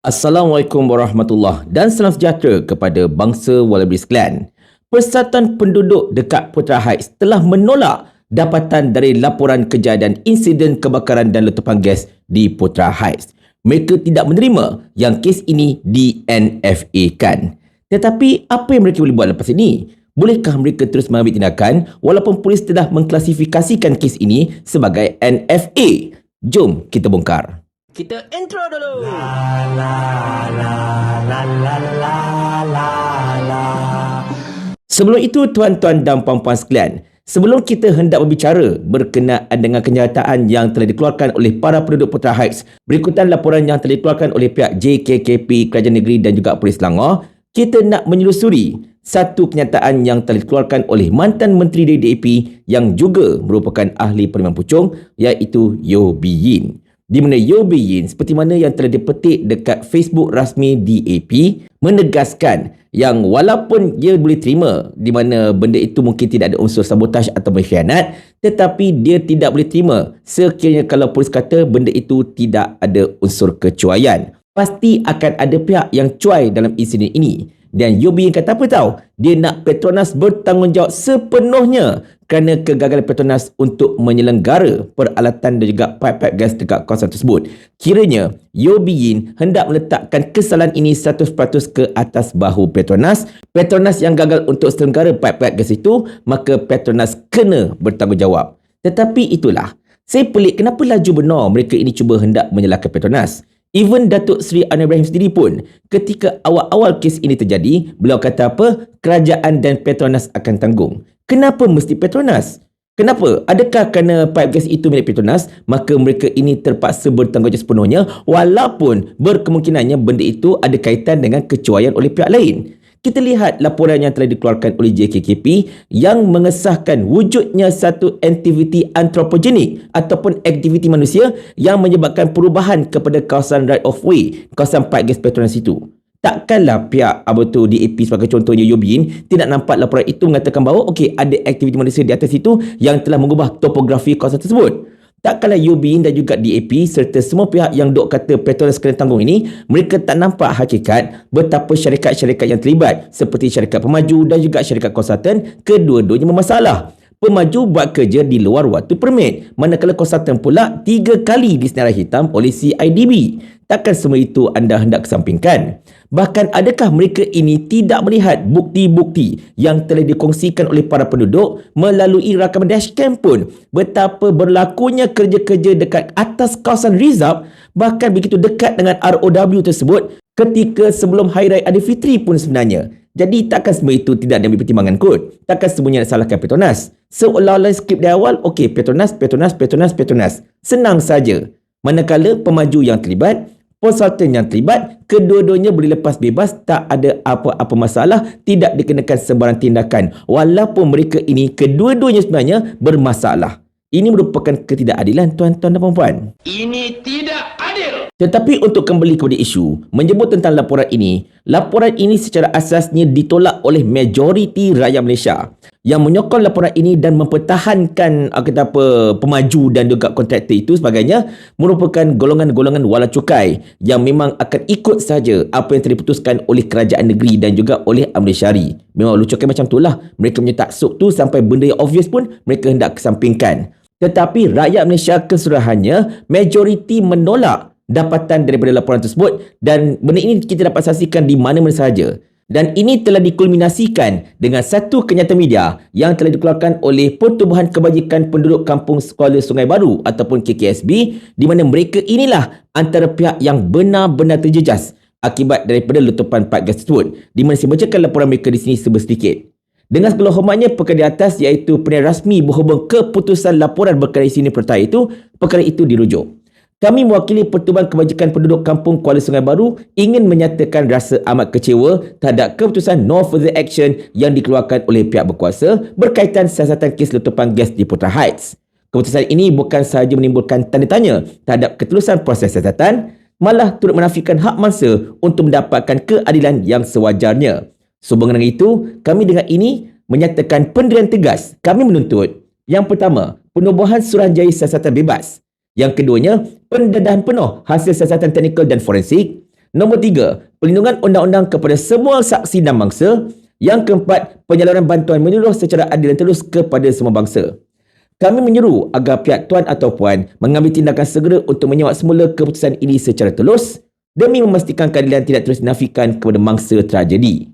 Assalamualaikum warahmatullahi dan salam sejahtera kepada bangsa Wallabies Clan. Persatuan Penduduk dekat Putra Heights telah menolak dapatan dari laporan kejadian insiden kebakaran dan letupan gas di Putra Heights. Mereka tidak menerima yang kes ini di NFA kan. Tetapi apa yang mereka boleh buat lepas ini? Bolehkah mereka terus mengambil tindakan walaupun polis telah mengklasifikasikan kes ini sebagai NFA? Jom kita bongkar. Kita intro dulu. Sebelum itu tuan-tuan dan puan-puan sekalian, sebelum kita hendak berbicara berkenaan dengan kenyataan yang telah dikeluarkan oleh para penduduk Putra Heights, berikutan laporan yang telah dikeluarkan oleh pihak JKKP Kerajaan Negeri dan juga Polis Selangor, kita nak menelusuri satu kenyataan yang telah dikeluarkan oleh mantan Menteri DAP yang juga merupakan ahli penerimaan pucung iaitu Yo Bi Yin di mana Yo Yin seperti mana yang telah dipetik dekat Facebook rasmi DAP menegaskan yang walaupun dia boleh terima di mana benda itu mungkin tidak ada unsur sabotaj atau berkhianat tetapi dia tidak boleh terima. Sekiranya kalau polis kata benda itu tidak ada unsur kecuaian. Pasti akan ada pihak yang cuai dalam insiden ini dan Yobi yang kata apa tahu? Dia nak Petronas bertanggungjawab sepenuhnya kerana kegagalan Petronas untuk menyelenggara peralatan dan juga pipe-pipe gas dekat kawasan tersebut. Kiranya, Yobi Yin hendak meletakkan kesalahan ini 100% ke atas bahu Petronas. Petronas yang gagal untuk selenggara pipe-pipe gas itu, maka Petronas kena bertanggungjawab. Tetapi itulah, saya pelik kenapa laju benar mereka ini cuba hendak menyalahkan Petronas. Even Datuk Seri Anwar Ibrahim sendiri pun ketika awal-awal kes ini terjadi, beliau kata apa? Kerajaan dan Petronas akan tanggung. Kenapa mesti Petronas? Kenapa? Adakah kerana pipe gas itu milik Petronas, maka mereka ini terpaksa bertanggungjawab sepenuhnya walaupun berkemungkinannya benda itu ada kaitan dengan kecuaian oleh pihak lain? Kita lihat laporan yang telah dikeluarkan oleh JKKP yang mengesahkan wujudnya satu aktiviti antropogenik ataupun aktiviti manusia yang menyebabkan perubahan kepada kawasan right of way, kawasan pipe gas Petronas itu. Takkanlah pihak apa tu DAP sebagai contohnya Yobin tidak nampak laporan itu mengatakan bahawa okey ada aktiviti manusia di atas itu yang telah mengubah topografi kawasan tersebut. Tak kala UBIN dan juga DAP serta semua pihak yang dok kata Petronas kena tanggung ini, mereka tak nampak hakikat betapa syarikat-syarikat yang terlibat seperti syarikat pemaju dan juga syarikat konsultan kedua-duanya bermasalah. Pemaju buat kerja di luar waktu permit. Manakala konsultan pula tiga kali disenarai hitam oleh CIDB. Takkan semua itu anda hendak kesampingkan? Bahkan adakah mereka ini tidak melihat bukti-bukti yang telah dikongsikan oleh para penduduk melalui rakaman dashcam pun betapa berlakunya kerja-kerja dekat atas kawasan Rizab bahkan begitu dekat dengan ROW tersebut ketika sebelum Hari Raya Aidilfitri pun sebenarnya. Jadi takkan semua itu tidak diambil pertimbangan kot. Takkan semuanya salahkan Petronas. Seolah-olah skrip di awal, okey Petronas, Petronas, Petronas, Petronas. Senang saja. Manakala pemaju yang terlibat konsultan yang terlibat, kedua-duanya boleh lepas bebas, tak ada apa-apa masalah, tidak dikenakan sebarang tindakan. Walaupun mereka ini kedua-duanya sebenarnya bermasalah. Ini merupakan ketidakadilan tuan-tuan dan puan-puan. Ini tidak adil. Tetapi untuk kembali kepada isu, menyebut tentang laporan ini, laporan ini secara asasnya ditolak oleh majoriti rakyat Malaysia yang menyokong laporan ini dan mempertahankan uh, kata apa pemaju dan juga kontraktor itu sebagainya merupakan golongan-golongan wala cukai yang memang akan ikut saja apa yang diputuskan oleh kerajaan negeri dan juga oleh Amri Syari. Memang wala cukai macam itulah. Mereka punya taksub tu sampai benda yang obvious pun mereka hendak kesampingkan. Tetapi rakyat Malaysia keseluruhannya majoriti menolak dapatan daripada laporan tersebut dan benda ini kita dapat saksikan di mana-mana sahaja. Dan ini telah dikulminasikan dengan satu kenyataan media yang telah dikeluarkan oleh Pertubuhan Kebajikan Penduduk Kampung Sekolah Sungai Baru ataupun KKSB di mana mereka inilah antara pihak yang benar-benar terjejas akibat daripada letupan pipe gas tersebut. Di mana saya bacakan laporan mereka di sini sedikit. Dengan segala hormatnya perkara di atas iaitu pernyataan rasmi berhubung keputusan laporan berkara di sini pertama itu, perkara itu dirujuk. Kami mewakili Pertubuhan Kebajikan Penduduk Kampung Kuala Sungai Baru ingin menyatakan rasa amat kecewa terhadap keputusan no further action yang dikeluarkan oleh pihak berkuasa berkaitan siasatan kes letupan gas di Putra Heights. Keputusan ini bukan sahaja menimbulkan tanda tanya terhadap ketulusan proses siasatan, malah turut menafikan hak mangsa untuk mendapatkan keadilan yang sewajarnya. Sehubungan dengan itu, kami dengan ini menyatakan pendirian tegas kami menuntut yang pertama, penubuhan Suruhanjaya Siasatan Bebas yang keduanya, pendedahan penuh hasil siasatan teknikal dan forensik. Nombor tiga, pelindungan undang-undang kepada semua saksi dan bangsa. Yang keempat, penyaluran bantuan menyeluruh secara adil dan telus kepada semua bangsa. Kami menyeru agar pihak tuan atau puan mengambil tindakan segera untuk menyawat semula keputusan ini secara telus demi memastikan keadilan tidak terus dinafikan kepada mangsa tragedi.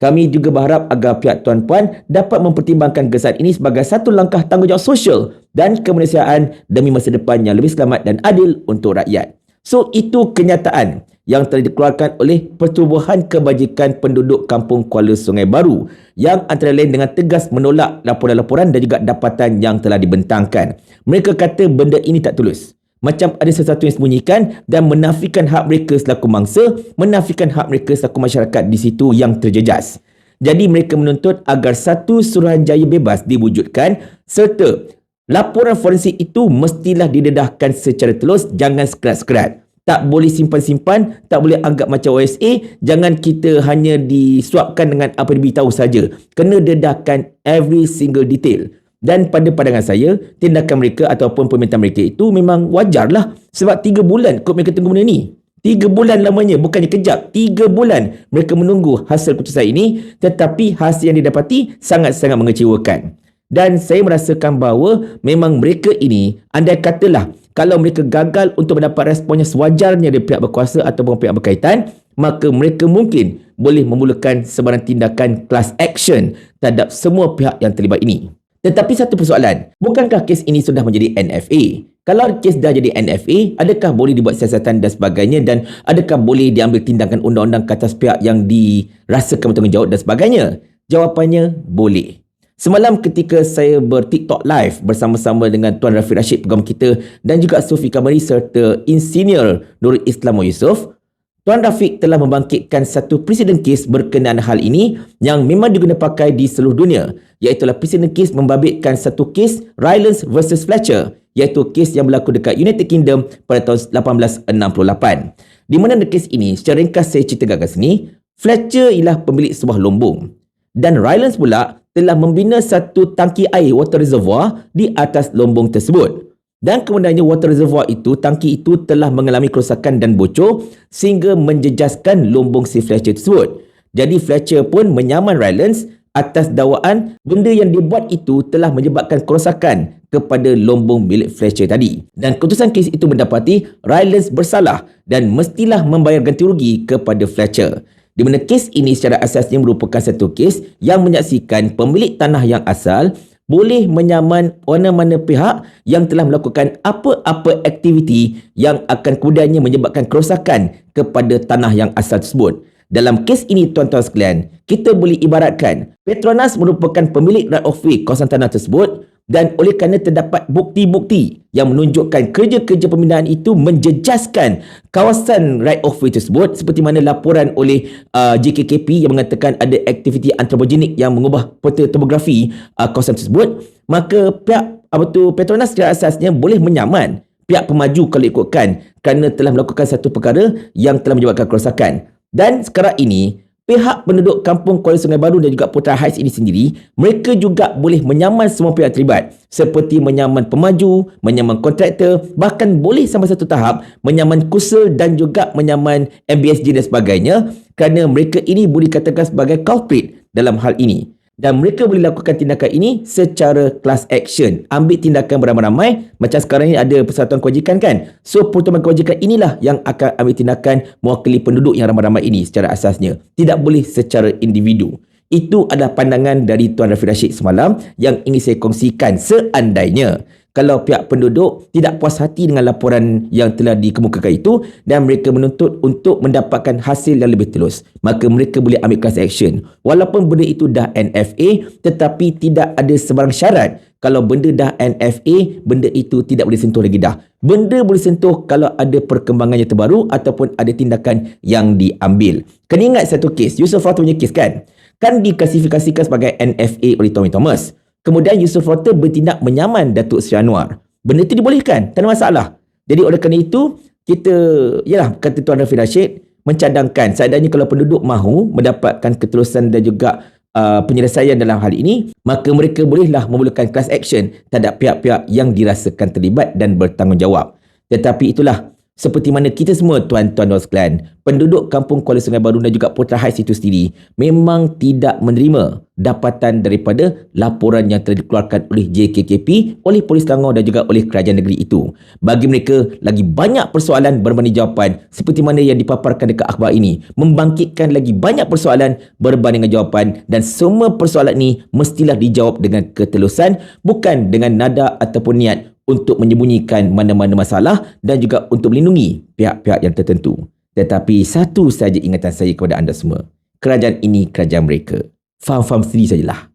Kami juga berharap agar pihak tuan puan dapat mempertimbangkan gesaan ini sebagai satu langkah tanggungjawab sosial dan kemanusiaan demi masa depan yang lebih selamat dan adil untuk rakyat. So itu kenyataan yang telah dikeluarkan oleh Pertubuhan Kebajikan Penduduk Kampung Kuala Sungai Baru yang antara lain dengan tegas menolak laporan-laporan dan juga dapatan yang telah dibentangkan. Mereka kata benda ini tak tulus. Macam ada sesuatu yang sembunyikan dan menafikan hak mereka selaku mangsa, menafikan hak mereka selaku masyarakat di situ yang terjejas. Jadi mereka menuntut agar satu suruhanjaya bebas diwujudkan serta laporan forensik itu mestilah didedahkan secara telus, jangan sekerat-sekerat tak boleh simpan-simpan, tak boleh anggap macam OSA, jangan kita hanya disuapkan dengan apa diberitahu saja. Kena dedahkan every single detail. Dan pada pandangan saya, tindakan mereka ataupun permintaan mereka itu memang wajarlah. Sebab tiga bulan kot mereka tunggu benda ni. Tiga bulan lamanya, bukannya kejap. Tiga bulan mereka menunggu hasil keputusan ini, tetapi hasil yang didapati sangat-sangat mengecewakan. Dan saya merasakan bahawa memang mereka ini, andai katalah kalau mereka gagal untuk mendapat respon yang sewajarnya dari pihak berkuasa ataupun pihak berkaitan, maka mereka mungkin boleh memulakan sebarang tindakan class action terhadap semua pihak yang terlibat ini. Tetapi satu persoalan, bukankah kes ini sudah menjadi NFA? Kalau kes dah jadi NFA, adakah boleh dibuat siasatan dan sebagainya dan adakah boleh diambil tindakan undang-undang ke atas pihak yang dirasakan bertanggungjawab dan sebagainya? Jawapannya, boleh. Semalam ketika saya ber-TikTok live bersama-sama dengan Tuan Rafiq Rashid program kita dan juga Sufi Kamari serta Insinyur Nurul Islam Yusof, Tuan Rafiq telah membangkitkan satu presiden kes berkenaan hal ini yang memang digunakan pakai di seluruh dunia iaitu presiden kes membabitkan satu kes Rylance versus Fletcher iaitu kes yang berlaku dekat United Kingdom pada tahun 1868. Di mana kes ini, secara ringkas saya ceritakan kat sini, Fletcher ialah pemilik sebuah lombong dan Rylance pula telah membina satu tangki air water reservoir di atas lombong tersebut. Dan kemudiannya water reservoir itu, tangki itu telah mengalami kerosakan dan bocor sehingga menjejaskan lombong si Fletcher tersebut. Jadi Fletcher pun menyaman Rylance atas dakwaan benda yang dibuat itu telah menyebabkan kerosakan kepada lombong milik Fletcher tadi. Dan keputusan kes itu mendapati Rylance bersalah dan mestilah membayar ganti rugi kepada Fletcher di mana kes ini secara asasnya merupakan satu kes yang menyaksikan pemilik tanah yang asal boleh menyaman mana-mana pihak yang telah melakukan apa-apa aktiviti yang akan kemudiannya menyebabkan kerosakan kepada tanah yang asal tersebut. Dalam kes ini tuan-tuan sekalian, kita boleh ibaratkan Petronas merupakan pemilik right of way kawasan tanah tersebut dan oleh kerana terdapat bukti-bukti yang menunjukkan kerja-kerja pemindahan itu menjejaskan kawasan right of way tersebut seperti mana laporan oleh uh, JKKP yang mengatakan ada aktiviti antropogenik yang mengubah peta topografi uh, kawasan tersebut. Maka pihak apa tu Petronas secara asasnya boleh menyaman pihak pemaju kalau ikutkan kerana telah melakukan satu perkara yang telah menyebabkan kerosakan. Dan sekarang ini pihak penduduk kampung Kuala Sungai Baru dan juga Putra Heights ini sendiri, mereka juga boleh menyaman semua pihak terlibat. Seperti menyaman pemaju, menyaman kontraktor, bahkan boleh sampai satu tahap menyaman kusel dan juga menyaman MBSG dan sebagainya kerana mereka ini boleh katakan sebagai culprit dalam hal ini dan mereka boleh lakukan tindakan ini secara class action. Ambil tindakan beramai-ramai macam sekarang ni ada persatuan kewajikan kan. So pertubuhan kewajikan inilah yang akan ambil tindakan mewakili penduduk yang ramai-ramai ini secara asasnya. Tidak boleh secara individu. Itu adalah pandangan dari Tuan Rafi Rashid semalam yang ingin saya kongsikan seandainya kalau pihak penduduk tidak puas hati dengan laporan yang telah dikemukakan itu dan mereka menuntut untuk mendapatkan hasil yang lebih telus maka mereka boleh ambil class action. Walaupun benda itu dah NFA tetapi tidak ada sebarang syarat kalau benda dah NFA benda itu tidak boleh sentuh lagi dah. Benda boleh sentuh kalau ada perkembangan yang terbaru ataupun ada tindakan yang diambil. Kena ingat satu kes Yusuf Fatul punya kes kan? Kan diklasifikasikan sebagai NFA oleh Tommy Thomas Kemudian Yusuf Rotter bertindak menyaman Datuk Seri Anwar. Benda itu dibolehkan, tak ada masalah. Jadi oleh kerana itu, kita, yalah kata Tuan Rafi Rashid, mencadangkan seadanya kalau penduduk mahu mendapatkan keterusan dan juga uh, penyelesaian dalam hal ini, maka mereka bolehlah memulakan class action terhadap pihak-pihak yang dirasakan terlibat dan bertanggungjawab. Tetapi itulah, Seperti mana kita semua tuan-tuan dan sekalian, penduduk kampung Kuala Sungai Baru dan juga Putra Heights itu sendiri memang tidak menerima dapatan daripada laporan yang telah dikeluarkan oleh JKKP, oleh Polis Selangor dan juga oleh kerajaan negeri itu. Bagi mereka, lagi banyak persoalan berbanding jawapan seperti mana yang dipaparkan dekat akhbar ini. Membangkitkan lagi banyak persoalan berbanding dengan jawapan dan semua persoalan ini mestilah dijawab dengan ketelusan bukan dengan nada ataupun niat untuk menyembunyikan mana-mana masalah dan juga untuk melindungi pihak-pihak yang tertentu. Tetapi satu saja ingatan saya kepada anda semua. Kerajaan ini kerajaan mereka. Faham-faham sendiri sajalah.